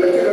Gracias.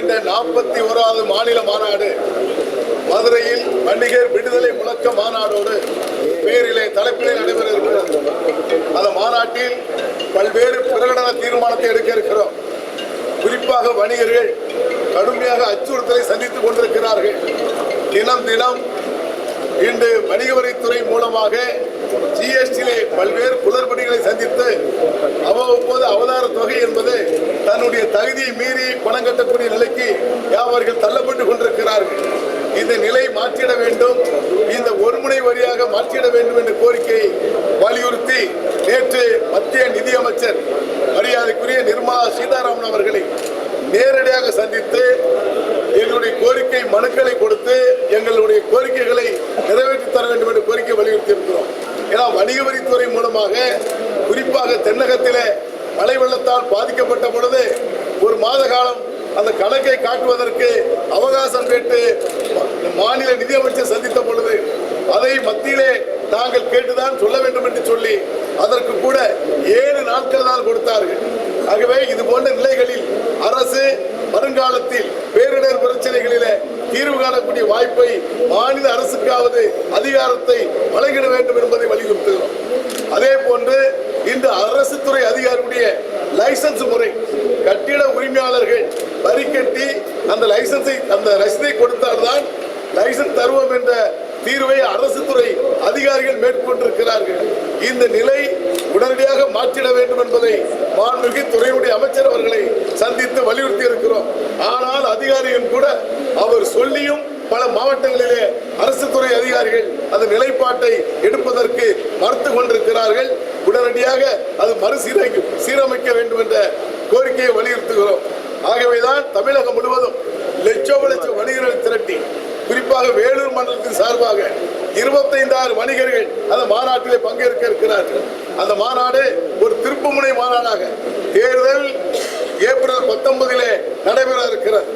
வருகின்ற நாற்பத்தி ஓராவது மாநில மாநாடு. மதுரையில் வணிகர் விடுதலை முழக்க மாநாடோடு பேரிலே தலைப்பிலே நடைபெற இருக்கிறது அந்த மாநாட்டில் பல்வேறு பிரகடன தீர்மானத்தை எடுக்க இருக்கிறோம். குறிப்பாக வணிகர்கள் கடுமையாக அச்சுறுத்தலை சந்தித்துக் கொண்டிருக்கிறார்கள். தினம் தினம் இன்று வணிக வரித்துறை மூலமாக ஜிஎஸ்டியிலே பல்வேறு குளறுபடிகளை சந்தித்து அவ்வப்போது அவதார தொகை என்பது தன்னுடைய தகுதியை மீறி பணம் கட்டக்கூடிய நிலை அவர்கள் தள்ளப்பட்டு கொண்டிருக்கிறார்கள். இந்த நிலை மாற்றிட வேண்டும். இந்த ஒருமுனை வரியாக மாற்றிட வேண்டும் என்ற கோரிக்கையை வலியுறுத்தி நேற்று மத்திய நிதியமைச்சர் மரியாதைக்குரிய நிர்மலா சீதாராமன் அவர்களை நேரடியாக சந்தித்து எங்களுடைய கோரிக்கை மனுக்களை கொடுத்து எங்களுடைய கோரிக்கைகளை நிறைவேற்றி தர வேண்டும் என்ற கோரிக்கை வலியுறுத்தி இருக்கிறோம் ஏன்னா வணிக வரித்துறை மூலமாக குறிப்பாக தென்னகத்தில் மழை வெள்ளத்தால் பாதிக்கப்பட்ட பொழுது ஒரு மாத காலம் அந்த கணக்கை காட்டுவதற்கு அவகாசம் கேட்டு மாநில நிதியமைச்சர் சந்தித்த பொழுது அதை மத்தியிலே நாங்கள் கேட்டுதான் சொல்ல வேண்டும் என்று சொல்லி அதற்கு கூட ஏழு நாட்கள் தான் கொடுத்தார்கள். ஆகவே இது போன்ற நிலைகளில் அரசு வருங்காலத்தில் பேரிடர் பிரச்சனைகளில தீர்வு காணக்கூடிய வாய்ப்பை மாநில அரசுக்காவது அதிகாரத்தை வழங்கிட வேண்டும் என்பதை வலியுறுத்துகிறோம். அதே போன்று இந்த அரசு துறை அதிகாரியுடைய லைசன்ஸ் முறை கட்டிட உரிமையாளர்கள் வரி கட்டி அந்த லைசன்ஸை அந்த ரசீதை கொடுத்தால்தான் லைசன்ஸ் தருவோம் என்ற தீர்வை அரசு துறை அதிகாரிகள் மேற்கொண்டிருக்கிறார்கள். இந்த நிலை உடனடியாக மாற்றிட வேண்டும் என்பதை மாண்புமிகு துறையுடைய அமைச்சர் அவர்களை சந்தித்து வலியுறுத்தி இருக்கிறோம். ஆனால் அதிகாரிகள் கூட அவர் சொல்லியும் பல மாவட்டங்களிலே அரசு துறை அதிகாரிகள் அந்த நிலைப்பாட்டை எடுப்பதற்கு மறுத்து கொண்டிருக்கிறார்கள். உடனடியாக அது மறுசீரமைக்க சீரமைக்க வேண்டும் என்ற கோரிக்கையை வலியுறுத்துகிறோம். ஆகவேதான் தமிழகம் முழுவதும் லட்சோப லட்சம் வணிகர்களை திரட்டி குறிப்பாக வேலூர் மண்டலத்தின் சார்பாக இருபத்தைந்தாறு வணிகர்கள் அந்த மாநாட்டிலே பங்கேற்க இருக்கிறார்கள். அந்த மாநாடு ஒரு திருப்புமுனை மாநாடாக தேர்தல் ஏப்ரல் பத்தொன்பதிலே நடைபெற இருக்கிறது.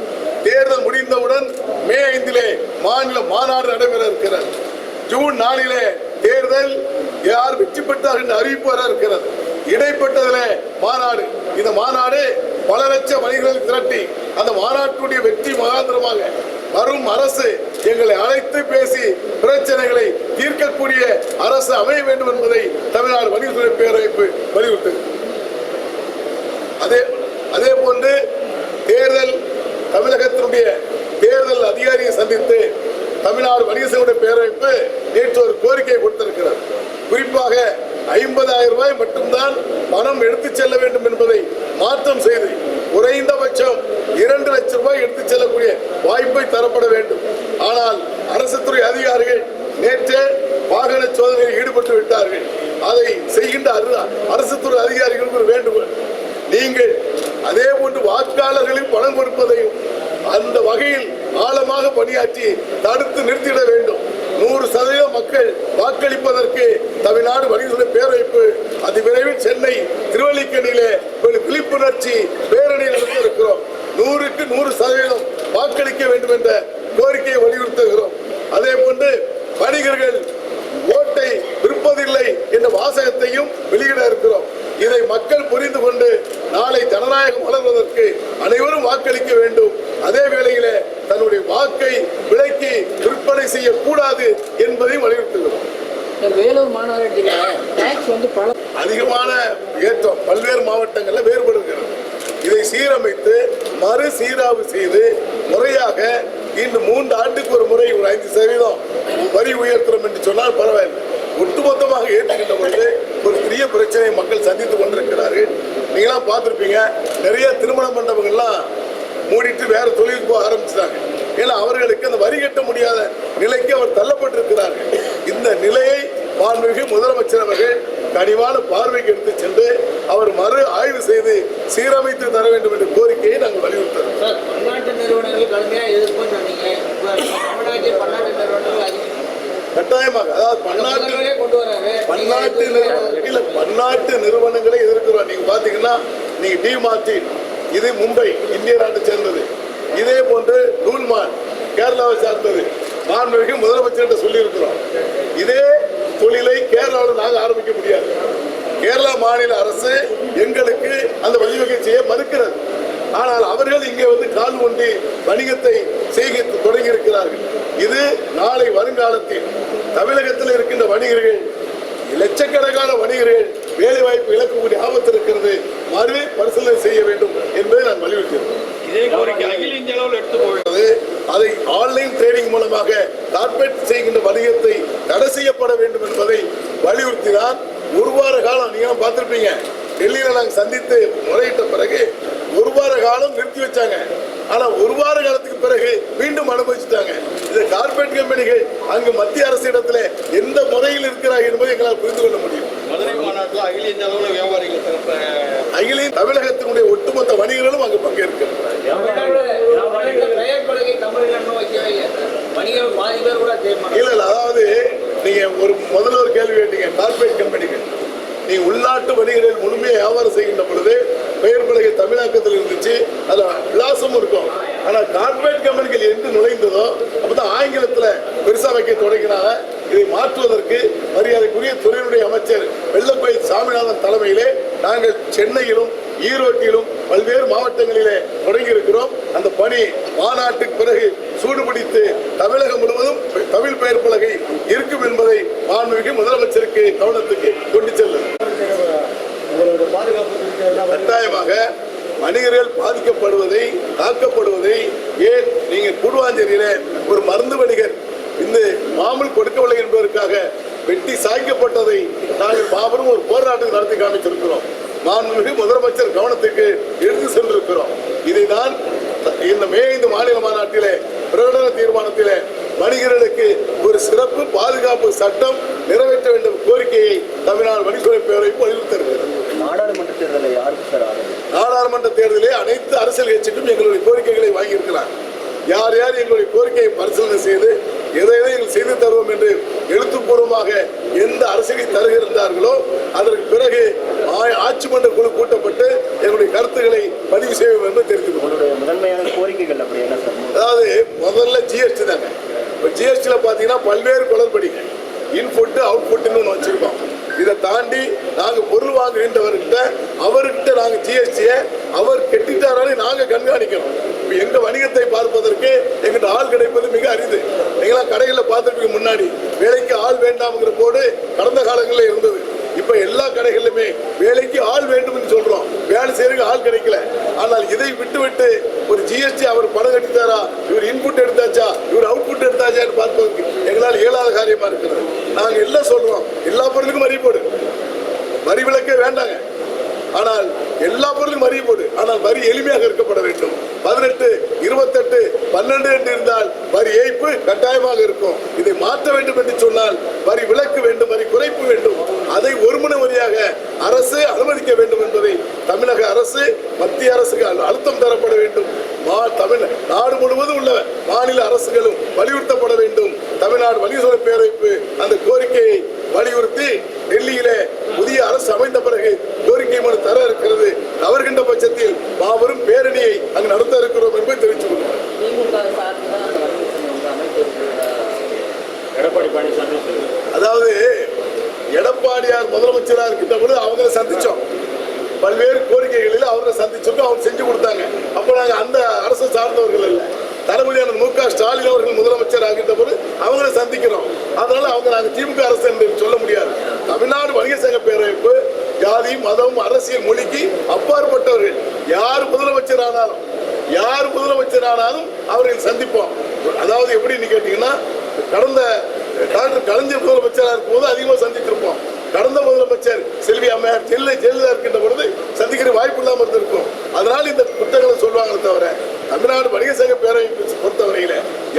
தேர்தல் முடிந்தவுடன் மே ஐந்திலே மாநில மாநாடு நடைபெற இருக்கிறது. ஜூன் நாலிலே தேர்தல் யார் வெற்றி பெற்றார் என்று அறிவிப்பு வர இருக்கிறது. இடைப்பட்டதிலே மாநாடு. இந்த மாநாடு பல லட்சம் வணிகர்கள் திரட்டி அந்த மாநாட்டுடைய வெற்றி மகாந்திரமாக வரும் அரசு எங்களை அழைத்து பேசி பிரச்சனைகளை தீர்க்கக்கூடிய அரசு அமைய வேண்டும் என்பதை தமிழ்நாடு வணிகத்துறை பேரமைப்பு வலியுறுத்தது அதே அதே போன்று தேர்தல் தமிழகத்தினுடைய தேர்தல் அதிகாரியை சந்தித்து தமிழ்நாடு வணிக சங்கடைய பேரமைப்பு நேற்று ஒரு கோரிக்கை கொடுத்திருக்கிறார். குறிப்பாக ஐம்பதாயிரம் ரூபாய் மட்டும்தான் பணம் எடுத்து செல்ல வேண்டும் என்பதை மாற்றம் செய்து குறைந்தபட்சம் இரண்டு லட்சம் ரூபாய் எடுத்துச் செல்லக்கூடிய வாய்ப்பை தரப்பட வேண்டும். ஆனால் அரசு துறை அதிகாரிகள் நேற்றே வாகன சோதனையில் ஈடுபட்டு விட்டார்கள். அதை செய்கின்ற அரசு துறை அதிகாரிகளுக்கு ஒரு வேண்டுகோள். நீங்கள் அதே போன்று வாக்காளர்களின் பணம் கொடுப்பதையும் அந்த வகையில் ஆழமாக பணியாற்றி தடுத்து நிறுத்திட வேண்டும். நூறு சதவீதம் மக்கள் வாக்களிப்பதற்கு தமிழ்நாடு வணிகத்துறை பேரவைப்பு. அதிவிரைவில் சென்னை திருவல்லிக்கேணியிலே ஒரு விழிப்புணர்ச்சி பேரணி இருக்கிறோம் நூறுக்கு நூறு சதவீதம் வாக்களிக்க வேண்டும் என்ற கோரிக்கையை வலியுறுத்துகிறோம். அதே போன்று வணிகர்கள் ஓட்டை விற்பதில்லை என்ற வாசகத்தையும் வெளியிட இருக்கிறோம். இதை மக்கள் புரிந்து கொண்டு நாளை ஜனநாயகம் வளர்வதற்கு அனைவரும் வாக்களிக்க வேண்டும். அதே வேளையிலே வாக்கை விலைக்கு விற்பனை செய்யக்கூடாது என்பதையும் வலியுறுத்துகிறோம். வேலூர் மாநகராட்சியில டேக்ஸ் வந்து பல அதிகமான ஏற்றம் பல்வேறு மாவட்டங்களில் வேறுபடுகிறது. இதை சீரமைத்து மறு சீராய்வு செய்து முறையாக இன்று மூன்று ஆண்டுக்கு ஒரு முறை ஒரு ஐந்து சதவீதம் வரி உயர்த்துறோம் என்று சொன்னால் பரவாயில்லை. ஒட்டுமொத்தமாக ஏற்றுக்கின்ற பொழுது ஒரு பெரிய பிரச்சனையை மக்கள் சந்தித்துக் கொண்டிருக்கிறார்கள். நீங்களாம் பார்த்துருப்பீங்க நிறைய திருமண மண்டபங்கள்லாம் மூடிட்டு வேற தொழிலுக்கு போக ஆரம்பிச்சிட்டாங்க. ஏன்னா அவர்களுக்கு அந்த வரி கட்ட முடியாத நிலைக்கு அவர் தள்ளப்பட்டிருக்கிறார்கள் இந்த நிலையை மாண்புமிகு முதலமைச்சர் அவர்கள் கனிவான பார்வைக்கு எடுத்து சென்று அவர் மறு ஆய்வு செய்து சீரமைத்து தர வேண்டும் என்ற கோரிக்கையை நாங்கள் அதிகம். கட்டாயமாக அதாவது பன்னாட்டு பன்னாட்டு இல்ல பன்னாட்டு நிறுவனங்களை எதிர்க்கிறோம். நீங்க பாத்தீங்கன்னா நீங்க டி மார்டின் இது மும்பை இந்திய நாட்டை சேர்ந்தது. இதே போன்று நூல்மான் கேரளாவை சார்ந்தது மாண்புமிகு முதலமைச்சர்கிட்ட சொல்லியிருக்கிறோம். இதே தொழிலை கேரளாவில் நாங்கள் ஆரம்பிக்க முடியாது. கேரளா மாநில அரசு எங்களுக்கு அந்த வழிவகை செய்ய மறுக்கிறது. ஆனால் அவர்கள் இங்கே வந்து கால் ஒன்றி வணிகத்தை செய்ய தொடங்கி இருக்கிறார்கள் இது நாளை வருங்காலத்தில் தமிழகத்தில் இருக்கின்ற வணிகர்கள் லட்சக்கணக்கான வணிகர்கள் வேலை வாய்ப்பு இழக்கக்கூடிய ஆபத்து இருக்கிறது மறு பரிசீலனை செய்ய வேண்டும் என்பதை நான் வலியுறுத்துகிறேன். முடிஞ்ச அளவில் எடுத்து போகிறது. அதை ஆன்லைன் ட்ரேடிங் மூலமாக கார்பரேட் செய்கின்ற வணிகத்தை தடை செய்யப்பட வேண்டும் என்பதை வலியுறுத்தினால் ஒரு வார காலம் நீங்க பார்த்துருப்பீங்க. டெல்லியில நாங்கள் சந்தித்து முறையிட்ட பிறகு ஒரு வார காலம் நிறுத்தி வச்சாங்க. ஆனா ஒரு வார காலத்துக்கு பிறகு மீண்டும் அனுபவிச்சுட்டாங்க இது கார்பரேட் கம்பெனிகள் அங்கு மத்திய அரசு இடத்துல எந்த முறையில் இருக்கிறார்கள் என்பதை எங்களால் புரிந்து கொள்ள முடியும். மதுரை மாநாட்டில் அகில இந்திய அளவில் வியாபாரிகள் அகில தமிழகத்தினுடைய ஒட்டுமொத்த வணிகர்களும் அங்கு இல்லை இல்ல அதாவது நீங்க ஒரு முதல்ல ஒரு கேள்வி கேட்டீங்க கார்பரேட் கம்பெனிகள் நீ உள்நாட்டு வணிகர்கள் முழுமையாக வியாபாரம் செய்கின்ற பொழுது பெயர் பலகை தமிழாக்கத்தில் இருந்துச்சு அதுல விலாசமும் இருக்கும். ஆனா கார்பரேட் கம்பெனிகள் என்று நுழைந்ததோ அப்பதான் பெருசா வைக்க தொடங்கினாங்க. இதை மாற்றுவதற்கு மரியாதைக்குரிய துறையினுடைய அமைச்சர் வெள்ளக்கோயில் சாமிநாதன் தலைமையிலே நாங்கள் சென்னையிலும் ஈரோட்டிலும் பல்வேறு மாவட்டங்களிலே தொடங்கி இருக்கிறோம் அந்த பணி மாநாட்டுக்கு பிறகு சூடுபிடித்து தமிழகம் முழுவதும் தமிழ் பெயர் பலகை இருக்கும் என்பதை மாண்புமிகு முதலமைச்சருக்கு கவனத்துக்கு கொண்டு செல்லும் கட்டாயமாக மனிதர்கள் பாதிக்கப்படுவதை தாக்கப்படுவதை ஏன் நீங்க கூடுவாஞ்சேரியில ஒரு மருந்து வணிகர் இந்த மாமூல் கொடுக்கவில்லை என்பதற்காக வெட்டி சாய்க்கப்பட்டதை நாங்கள் மாபெரும் ஒரு போராட்டம் நடத்தி காமித்திருக்கிறோம். மாண்புமிகு முதலமைச்சர் கவனத்துக்கு எடுத்து சென்றிருக்கிறோம். இதை தான் இந்த மே ஐந்து மாநில மாநாட்டிலே பிரகடன தீர்மானத்திலே வணிகர்களுக்கு ஒரு சிறப்பு பாதுகாப்பு சட்டம் நிறைவேற்ற வேண்டும் கோரிக்கையை தமிழ்நாடு வணிகத்துறை பேரவை வலியுறுத்திருக்கிறது நாடாளுமன்ற தேர்தலில் யாருக்கு சார் நாடாளுமன்ற தேர்தலிலே அனைத்து அரசியல் கட்சிக்கும் எங்களுடைய கோரிக்கைகளை வாங்கியிருக்கிறார். யார் யார் எங்களுடைய கோரிக்கையை பரிசீலனை செய்து எதை எதை எங்கள் செய்து தருவோம் என்று எழுத்துப்பூர்வமாக எந்த அரசியலை தருகிறார்களோ அதற்கு பிறகு ஆட்சி மன்ற குழு கூட்டப்பட்டு எங்களுடைய கருத்துக்களை பதிவு செய்வோம் என்று தெரிந்து முதன்மையான கோரிக்கைகள் அப்படி என்ன அதாவது முதல்ல ஜிஎஸ்டி தாங்க. இப்போ ஜிஎஸ்டியில் பார்த்தீங்கன்னா பல்வேறு குளறுபடிங்க இன்புட்டு அவுட்புட்டுன்னு ஒன்று வச்சுருக்கோம். இதை தாண்டி நாங்கள் பொருள் வாங்குகின்றவர்கிட்ட அவர்கிட்ட நாங்கள் ஜிஎஸ்டியை அவர் கெட்டிட்டாராலே நாங்கள் கண்காணிக்கணும். இப்போ எங்கள் வணிகத்தை பார்ப்பதற்கு எங்கிட்ட ஆள் கிடைப்பது மிக அரிது. நீங்களாம் கடைகளில் பார்த்துருப்பீங்க முன்னாடி வேலைக்கு ஆள் வேண்டாம்ங்கிற போடு கடந்த காலங்களில் இருந்தது. இப்ப எல்லா கடைகளிலுமே வேலைக்கு ஆள் வேண்டும்னு சொல்றோம். வேலை செய்யறதுக்கு ஆள் கிடைக்கல. ஆனால் இதை விட்டு விட்டு ஒரு ஜிஎஸ்டி அவர் பணம் எடுத்தாரா இவர் இன்புட் எடுத்தாச்சா? இவர் அவுட்புட் எடுத்தாச்சான்னு பார்ப்பதற்கு எங்களால் இயலாத காரியமா இருக்கிறது. நாங்கள் எல்லாம் சொல்றோம். எல்லா பொருளுக்கும் வரி போடு. வரி விளக்கே வேண்டாங்க. ஆனால் எல்லா பொருளும் வரி போடு. ஆனால் வரி எளிமையாக இருக்கப்பட வேண்டும். பதினெட்டு இருபத்தெட்டு பன்னெண்டு என்று இருந்தால் வரி ஏய்ப்பு கட்டாயமாக இருக்கும். இதை மாற்ற வேண்டும் என்று சொன்னால் வரி விலக்கு வேண்டும் வரி குறைப்பு வேண்டும். அதை ஒருமுனை வரியாக அரசு அனுமதிக்க வேண்டும் என்பதை தமிழக அரசு மத்திய அரசுக்கு அழுத்தம் தரப்பட வேண்டும். மா- தமிழ் நாடு முழுவதும் உள்ள மாநில அரசுகளும் வலியுறுத்தப்பட வேண்டும். தமிழ்நாடு வலியுறுத்த பேரவைப்பு அந்த கோரிக்கையை வலியுறுத்தி டெல்லியிலே புதிய அரசு அமைந்த பிறகு கோரிக்கை மனு தர இருக்கிறது. தவறுகின்ற பட்சத்தில் மாபெரும் பேரணியை அங்கு நடத்த இருக்கிறோம் என்பதை தெரிவித்துக் பழனிசாமி அதாவது எடப்பாடியார் முதலமைச்சராக இருக்கின்ற பொழுது அவங்கள சந்திச்சோம். பல்வேறு கோரிக்கைகளில் அவரை சந்திச்சிருக்கோம் அவங்க செஞ்சு கொடுத்தாங்க. அப்போ நாங்கள் அந்த அரசு சார்ந்தவர்கள் இல்லை தளபதியான மு க ஸ்டாலின் அவர்கள் முதலமைச்சர் ஆகின்ற பொழுது அவங்கள சந்திக்கிறோம். அதனால அவங்க நாங்கள் திமுக அரசு என்று சொல்ல முடியாது. தமிழ்நாடு வணிக சங்க பேரமைப்பு ஜாதி மதம் அரசியல் மொழிக்கு அப்பாற்பட்டவர்கள். யார் முதலமைச்சரானாலும் யார் முதலமைச்சரானாலும் அவர்கள் சந்திப்போம். அதாவது எப்படின்னு கேட்டீங்கன்னா கடந்த டாக்டர் கலைஞர் முதலமைச்சராக இருக்கும்போது அதிகமாக சந்தித்திருப்போம். கடந்த முதலமைச்சர் செல்வி அம்மையார் ஜெல்ல ஜெயலலிதா இருக்கின்ற பொழுது சந்திக்கிற வாய்ப்பு இல்லாமல் இருந்திருக்கும். அதனால் இந்த குற்றங்களை சொல்லுவாங்களே தவிர தமிழ்நாடு வணிக சங்க பேரமைப்பு பொறுத்த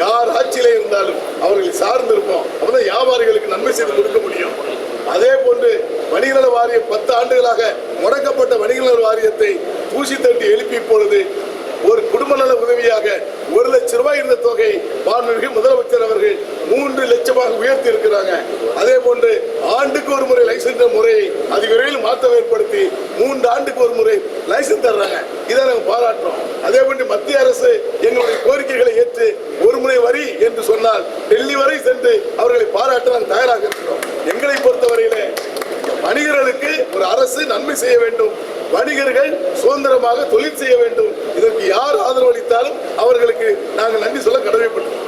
யார் ஆட்சியிலே இருந்தாலும் அவர்களை சார்ந்திருப்போம். அப்பதான் வியாபாரிகளுக்கு நன்மை செய்து கொடுக்க முடியும். அதே போன்று வணிகநல வாரியம் பத்து ஆண்டுகளாக முடக்கப்பட்ட வணிகநல வாரியத்தை பூசி தட்டி எழுப்பி இப்பொழுது ஒரு குடும்ப நல உதவியாக ஒரு லட்சம் ரூபாய் இருந்த தொகை மாண்புமிகு முதலமைச்சர் அவர்கள் மூன்று லட்சமாக உயர்த்தி இருக்கிறாங்க. அதே போன்று ஆண்டுக்கு ஒரு முறை லைசென்ற முறையை அதிகரி மாற்றம் ஏற்படுத்தி மூன்று ஆண்டுக்கு ஒரு முறை லைசன்ஸ் தர்றாங்க. இதை நாங்கள் பாராட்டுறோம். அதே போன்று மத்திய அரசு எங்களுடைய கோரிக்கைகளை ஏற்று ஒரு முறை வரி என்று சொன்னால் டெல்லி வரை சென்று அவர்களை பாராட்ட நாங்கள் தயாராக இருக்கிறோம். எங்களை பொறுத்தவரையிலே வணிகர்களுக்கு ஒரு அரசு நன்மை செய்ய வேண்டும். வணிகர்கள் சுதந்திரமாக தொழில் செய்ய வேண்டும். இதற்கு யார் ஆதரவு அளித்தாலும் அவர்களுக்கு நாங்கள் நன்றி சொல்ல கடமைப்பட்டோம்